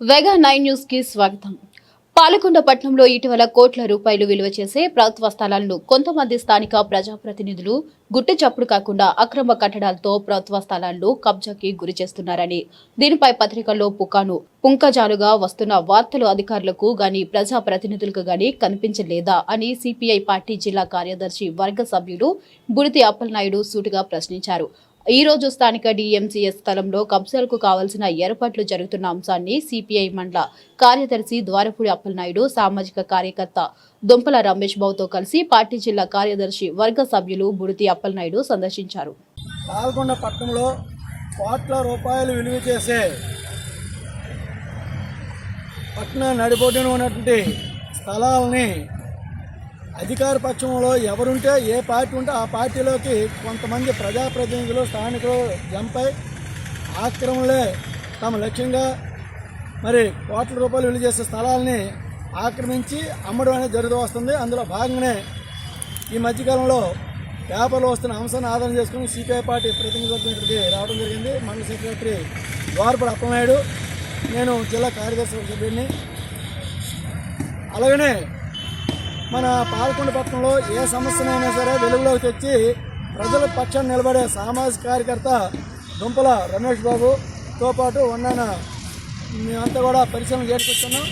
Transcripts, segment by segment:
వెగా nine న్యూస్కి స్వాగతం. పాలకొండ పట్టణంలో ఇటీవల కోట్ల రూపాయలు విలువ చేసే ప్రభుత్వ స్థలాలను కొంతమంది స్థానిక ప్రజాప్రతినిధులు గుట్టు చప్పుడు కాకుండా అక్రమ కట్టడాలతో ప్రభుత్వ స్థలాలను కబ్జాకి గురి చేస్తున్నారని దీనిపై పత్రికల్లో పుకాను పుంకజాలుగా వస్తున్న వార్తలు అధికారులకు గాని ప్రజాప్రతినిధులకు గాని కనిపించలేదా అని సిపిఐ పార్టీ జిల్లా కార్యదర్శి వర్గ సభ్యుడు బుడితి అప్పలనాయుడు సూటిగా ప్రశ్నించారు. ఈ రోజు స్థానిక డిఎంసీఎస్ స్థలంలో కబ్జాలకు కావాల్సిన ఏర్పాట్లు జరుగుతున్న అంశాన్ని సిపిఐ మండల కార్యదర్శి ద్వారపూడి అప్పలనాయుడు సామాజిక కార్యకర్త దుంపల రమేష్ బాబుతో కలిసి పార్టీ జిల్లా కార్యదర్శి వర్గ సభ్యులు బుడితి అప్పలనాయుడు సందర్శించారు. పాల్గొండ పట్టణంలో కోట్ల రూపాయలు విలువ చేసే పట్టణ నడిబొడ్డున ఉన్నటువంటి స్థలాలని అధికార పక్షంలో ఎవరుంటే ఏ పార్టీ ఉంటే ఆ పార్టీలోకి కొంతమంది ప్రజాప్రతినిధులు స్థానికులు జంపై ఆక్రమణలే తమ లక్ష్యంగా మరి కోట్ల రూపాయలు విలువ చేసే స్థలాల్ని ఆక్రమించి అమ్మడం అనేది జరుగుతూ వస్తుంది. అందులో భాగంగానే ఈ మధ్యకాలంలో పేపర్లో వస్తున్న అంశాన్ని ఆధారం చేసుకుని సిపిఐ పార్టీ ప్రతినిధులతో ఇక్కడికి రావడం జరిగింది. మండల సెక్రటరీ ద్వారపడి అప్పనాయుడు నేను జిల్లా కార్యదర్శి సభ్యుడిని. అలాగనే మన పాలకొండ పట్టణంలో ఏ సమస్యనైనా సరే వెలుగులోకి తెచ్చి ప్రజల పక్షాన్ని నిలబడే సామాజిక కార్యకర్త దుంపల రమేష్ బాబుతో పాటు ఉన్నాన మేమంతా కూడా పరిశ్రమ చేసుకొచ్చున్నాం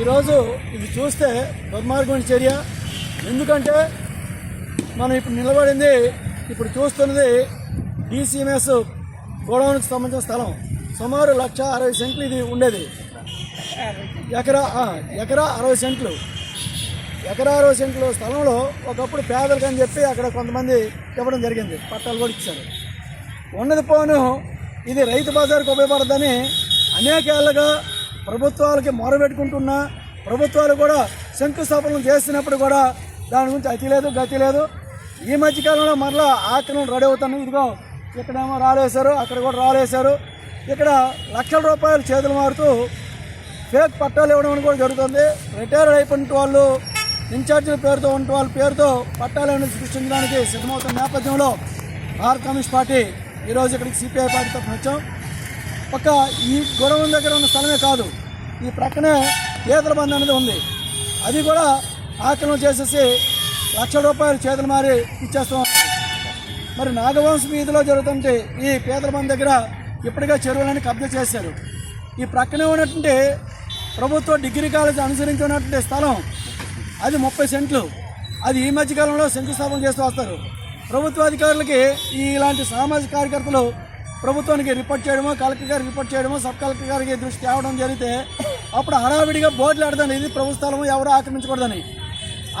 ఈరోజు ఇది చూస్తే దుర్మార్గమైన చర్య. ఎందుకంటే మనం ఇప్పుడు నిలబడింది ఇప్పుడు చూస్తున్నది డీసీఎంఎస్ గోడౌన్కి సంబంధించిన స్థలం. సుమారు లక్ష అరవై సెంట్లు ఇది ఉండేది. ఎకరా ఎకరా అరవై సెంట్లు. ఎకరారో సెంట్లో స్థలంలో ఒకప్పుడు పేదలకు అని చెప్పి అక్కడ కొంతమంది ఇవ్వడం జరిగింది. పట్టాలు కూడా ఇచ్చారు. ఉన్నది పోను ఇది రైతు బజార్కు ఉపయోగపడదని అనేకేళ్ళగా ప్రభుత్వాలకి మొరబెట్టుకుంటున్నా ప్రభుత్వాలు కూడా శంకుస్థాపనలు చేస్తున్నప్పుడు కూడా దాని గురించి అతి లేదు గతి లేదు. ఈ మధ్యకాలంలో మరలా ఆక్రమణ రెడీ అవుతాను ఇదిగో ఇక్కడేమో రాలేశారు అక్కడ కూడా రాలేశారు. ఇక్కడ లక్షల రూపాయలు చేతులు మారుతూ ఫేక్ పట్టాలు ఇవ్వడం అని కూడా జరుగుతుంది. రిటైర్డ్ అయిపోయిన వాళ్ళు ఇన్ఛార్జీల పేరుతో ఉన్న వాళ్ళ పేరుతో పట్టాలను సృష్టించడానికి సిద్ధమవుతున్న నేపథ్యంలో భారత కమ్యూనిస్ట్ పార్టీ ఈరోజు ఇక్కడికి సిపిఐ పార్టీ తరఫున వచ్చాం. ఒక ఈ గురవం దగ్గర ఉన్న స్థలమే కాదు ఈ ప్రక్కనే చేతుల బంద్ అనేది ఉంది. అది కూడా ఆక్రమణ చేసేసి లక్షల రూపాయలు చేతులు మారి ఇచ్చేస్తాం మరి నాగవంశ వీధిలో జరుగుతుంటే ఈ పేదల బంద్ దగ్గర ఇప్పటికే చెరువులని కబ్జా చేశారు. ఈ ప్రక్కనే ఉన్నటువంటి ప్రభుత్వ డిగ్రీ కాలేజ్ అనుసరించి ఉన్నటువంటి స్థలం అది ముప్పై సెంట్లు. అది ఈ మధ్యకాలంలో శంకుస్థాపన చేస్తూ వస్తారు. ప్రభుత్వ అధికారులకి ఈ ఇలాంటి సామాజిక కార్యకర్తలు ప్రభుత్వానికి రిపోర్ట్ చేయడమో కలెక్టర్ గారికి రిపోర్ట్ చేయడమో సబ్ కలెక్టర్ గారికి దృష్టి తేవడం జరిగితే అప్పుడు హడావిడిగా బోర్డులు ఆడదని ఇది ప్రభుత్వ ఎవరు ఆక్రమించకూడదని.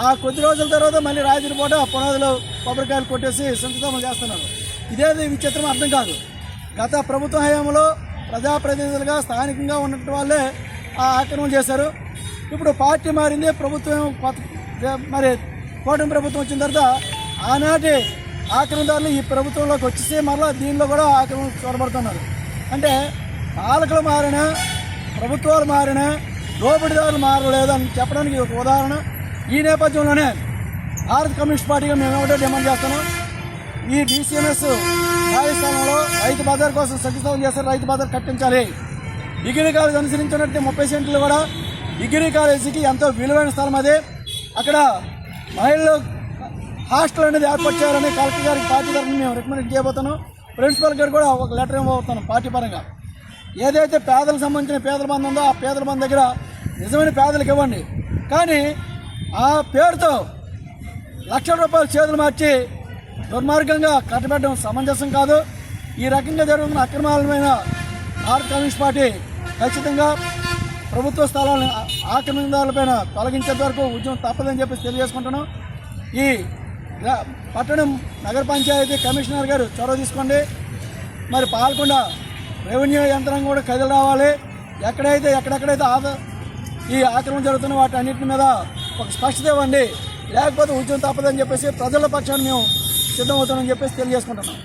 ఆ కొద్ది రోజుల తర్వాత మళ్ళీ రాత్రి పూట పునాదులు కొబ్బరికాయలు కొట్టేసి శంకుస్థాపన చేస్తున్నారు. ఇదేది విచిత్రం అర్థం కాదు. గత ప్రభుత్వ హయాంలో ప్రజాప్రతినిధులుగా స్థానికంగా ఉన్నటువంటి వాళ్ళే ఆ ఆక్రమణ చేశారు. ఇప్పుడు పార్టీ మారింది ప్రభుత్వం మరి కూటమి ప్రభుత్వం వచ్చిన తర్వాత ఆనాటి ఆక్రమణదారులు ఈ ప్రభుత్వంలోకి వచ్చేసి మరలా దీనిలో కూడా ఆక్రమణ చూడబడుతున్నారు అంటే పాలకులు మారినా ప్రభుత్వాలు మారినా లోబడిదారులు మారలేదని అని చెప్పడానికి ఒక ఉదాహరణ. ఈ నేపథ్యంలోనే భారత కమ్యూనిస్ట్ పార్టీగా మేము ఒకటే డిమాండ్ చేస్తున్నాం. ఈ డీసీఎంఎస్ రాజస్థానంలో రైతు బజార్ కోసం శంకుస్థాపన చేస్తారు రైతు బజార్ కట్టించాలి. డిగ్రీ కాలేజ్ అనుసరించినట్టు ముప్పై సెంట్లు కూడా డిగ్రీ కాలేజీకి ఎంతో విలువైన స్థలం అది. అక్కడ మహిళలు హాస్టల్ అనేది ఏర్పాటు చేయాలని కలెక్టర్ గారికి పార్టీ తరఫున మేము రికమెండ్ చేయబోతున్నాం. ప్రిన్సిపల్ గారు కూడా ఒక లెటర్ ఇవ్వబోతున్నాం పార్టీ పరంగా. ఏదైతే పేదలకు సంబంధించిన పేదల బంధు ఉందో ఆ పేదల బంధు దగ్గర నిజమైన పేదలకు ఇవ్వండి. కానీ ఆ పేరుతో లక్షల రూపాయలు చేతులు మార్చి దుర్మార్గంగా కట్టబెట్టడం సమంజసం కాదు. ఈ రకంగా జరుగుతున్న అక్రమాలమైన భారత కమ్యూనిస్ట్ పార్టీ ఖచ్చితంగా ప్రభుత్వ స్థలాలను ఆ- ఆక్రమణదారులపైన తొలగించేంత వరకు ఉద్యమం తప్పదని చెప్పేసి తెలియజేసుకుంటున్నాం. ఈ పట్టణం నగర పంచాయతీ కమిషనర్ గారు చొరవ తీసుకోండి. మరి పాల్గొండ రెవెన్యూ యంత్రాంగం కూడా కదిలి రావాలి. ఎక్కడైతే ఎక్కడెక్కడైతే ఆద ఈ ఆక్రమణ జరుగుతున్న వాటి అన్నింటి మీద ఒక స్పష్టత ఇవ్వండి. లేకపోతే ఉద్యమం తప్పదని చెప్పేసి ప్రజల పక్షాన్ని మేము సిద్ధమవుతామని చెప్పేసి తెలియజేసుకుంటున్నాం.